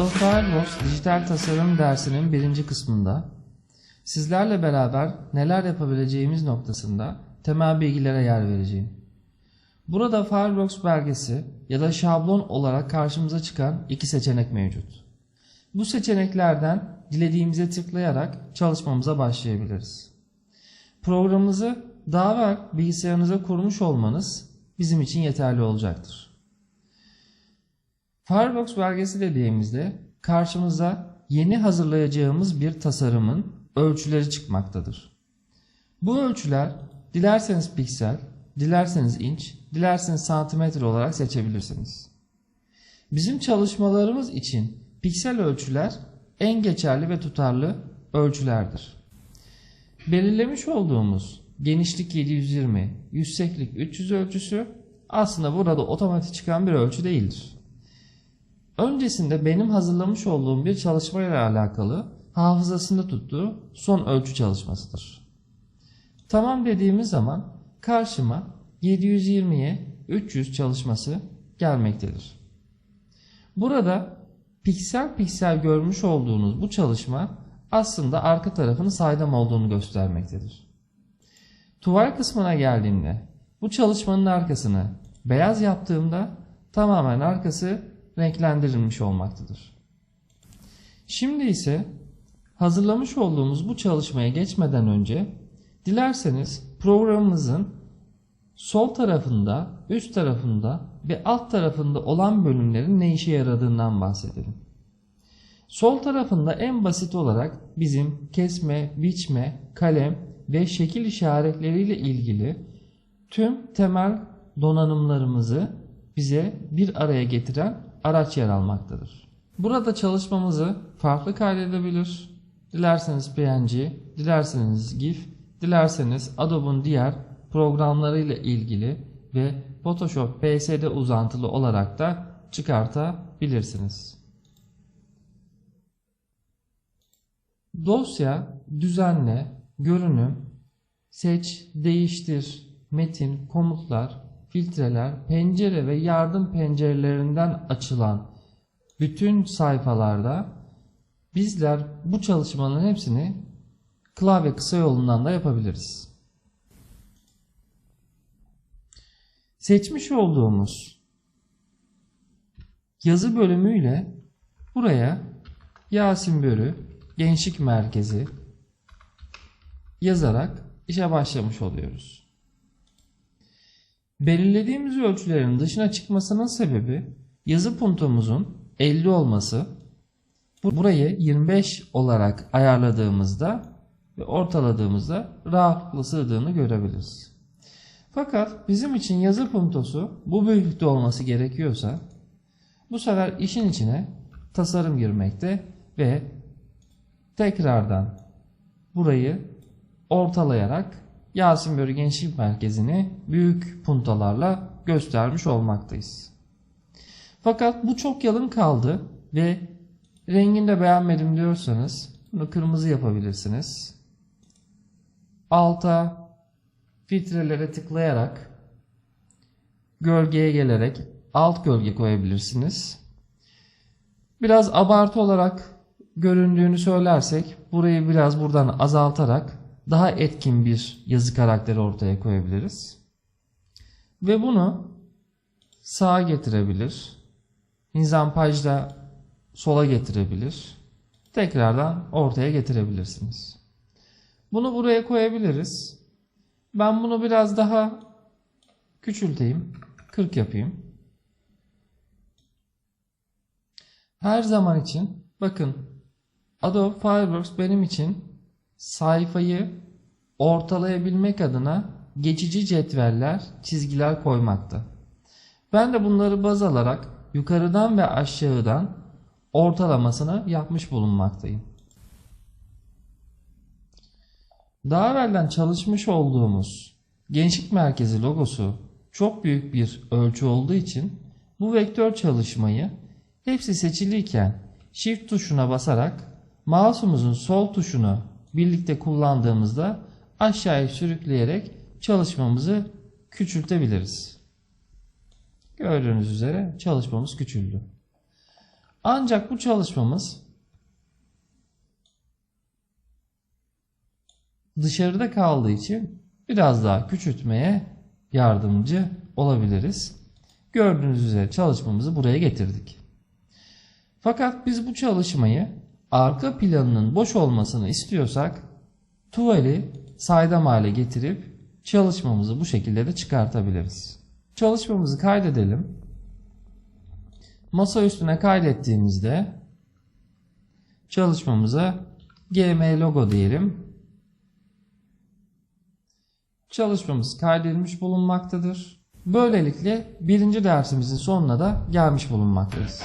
Adobe Firefox dijital tasarım dersinin birinci kısmında sizlerle beraber neler yapabileceğimiz noktasında temel bilgilere yer vereceğim. Burada Firefox belgesi ya da şablon olarak karşımıza çıkan iki seçenek mevcut. Bu seçeneklerden dilediğimize tıklayarak çalışmamıza başlayabiliriz. Programımızı daha evvel bilgisayarınıza kurmuş olmanız bizim için yeterli olacaktır. Firefox belgesi dediğimizde karşımıza yeni hazırlayacağımız bir tasarımın ölçüleri çıkmaktadır. Bu ölçüler dilerseniz piksel, dilerseniz inç, dilerseniz santimetre olarak seçebilirsiniz. Bizim çalışmalarımız için piksel ölçüler en geçerli ve tutarlı ölçülerdir. Belirlemiş olduğumuz genişlik 720, yükseklik 300 ölçüsü aslında burada otomatik çıkan bir ölçü değildir. Öncesinde benim hazırlamış olduğum bir çalışmayla alakalı hafızasında tuttuğu son ölçü çalışmasıdır. Tamam dediğimiz zaman karşıma 720'ye 300 çalışması gelmektedir. Burada piksel piksel görmüş olduğunuz bu çalışma aslında arka tarafının saydam olduğunu göstermektedir. Tuval kısmına geldiğimde bu çalışmanın arkasını beyaz yaptığımda tamamen arkası renklendirilmiş olmaktadır. Şimdi ise hazırlamış olduğumuz bu çalışmaya geçmeden önce dilerseniz programımızın sol tarafında, üst tarafında ve alt tarafında olan bölümlerin ne işe yaradığından bahsedelim. Sol tarafında en basit olarak bizim kesme, biçme, kalem ve şekil işaretleriyle ilgili tüm temel donanımlarımızı bize bir araya getiren araç yer almaktadır. Burada çalışmamızı farklı kaydedebilir. Dilerseniz PNG, dilerseniz GIF, dilerseniz Adobe'un diğer programlarıyla ilgili ve Photoshop PSD uzantılı olarak da çıkartabilirsiniz. Dosya, düzenle, görünüm, seç, değiştir, metin, komutlar, filtreler, pencere ve yardım pencerelerinden açılan bütün sayfalarda bizler bu çalışmanın hepsini klavye kısa yolundan da yapabiliriz. Seçmiş olduğumuz yazı bölümüyle buraya Yasin Börü Gençlik Merkezi yazarak işe başlamış oluyoruz. Belirlediğimiz ölçülerin dışına çıkmasının sebebi yazı puntomuzun 50 olması. Burayı 25 olarak ayarladığımızda ve ortaladığımızda rahatlıkla sığdığını görebiliriz. Fakat bizim için yazı puntosu bu büyüklükte olması gerekiyorsa bu sefer işin içine tasarım girmekte ve tekrardan burayı ortalayarak Yasin Börü Gençlik Merkezi'ni büyük puntalarla göstermiş olmaktayız. Fakat bu çok yalın kaldı ve rengini de beğenmedim diyorsanız bunu kırmızı yapabilirsiniz. Alta filtrelere tıklayarak gölgeye gelerek alt gölge koyabilirsiniz. Biraz abartı olarak göründüğünü söylersek burayı biraz buradan azaltarak daha etkin bir yazı karakteri ortaya koyabiliriz. Ve bunu sağa getirebilir. Nizam pajda sola getirebilir. Tekrardan ortaya getirebilirsiniz. Bunu buraya koyabiliriz. Ben bunu biraz daha küçülteyim. 40 yapayım. Her zaman için bakın Adobe Fireworks benim için sayfayı ortalayabilmek adına geçici cetveller, çizgiler koymakta. Ben de bunları baz alarak yukarıdan ve aşağıdan ortalamasını yapmış bulunmaktayım. Daha evvelden çalışmış olduğumuz Gençlik Merkezi logosu çok büyük bir ölçü olduğu için bu vektör çalışmayı hepsi seçiliyken Shift tuşuna basarak mouse'umuzun sol tuşunu birlikte kullandığımızda aşağıya sürükleyerek çalışmamızı küçültebiliriz. Gördüğünüz üzere çalışmamız küçüldü. Ancak bu çalışmamız dışarıda kaldığı için biraz daha küçültmeye yardımcı olabiliriz. Gördüğünüz üzere çalışmamızı buraya getirdik. Fakat biz bu çalışmayı arka planının boş olmasını istiyorsak tuvali saydam hale getirip çalışmamızı bu şekilde de çıkartabiliriz. Çalışmamızı kaydedelim. Masa üstüne kaydettiğimizde çalışmamıza gm logo diyelim. Çalışmamız kaydedilmiş bulunmaktadır. Böylelikle birinci dersimizin sonuna da gelmiş bulunmaktayız.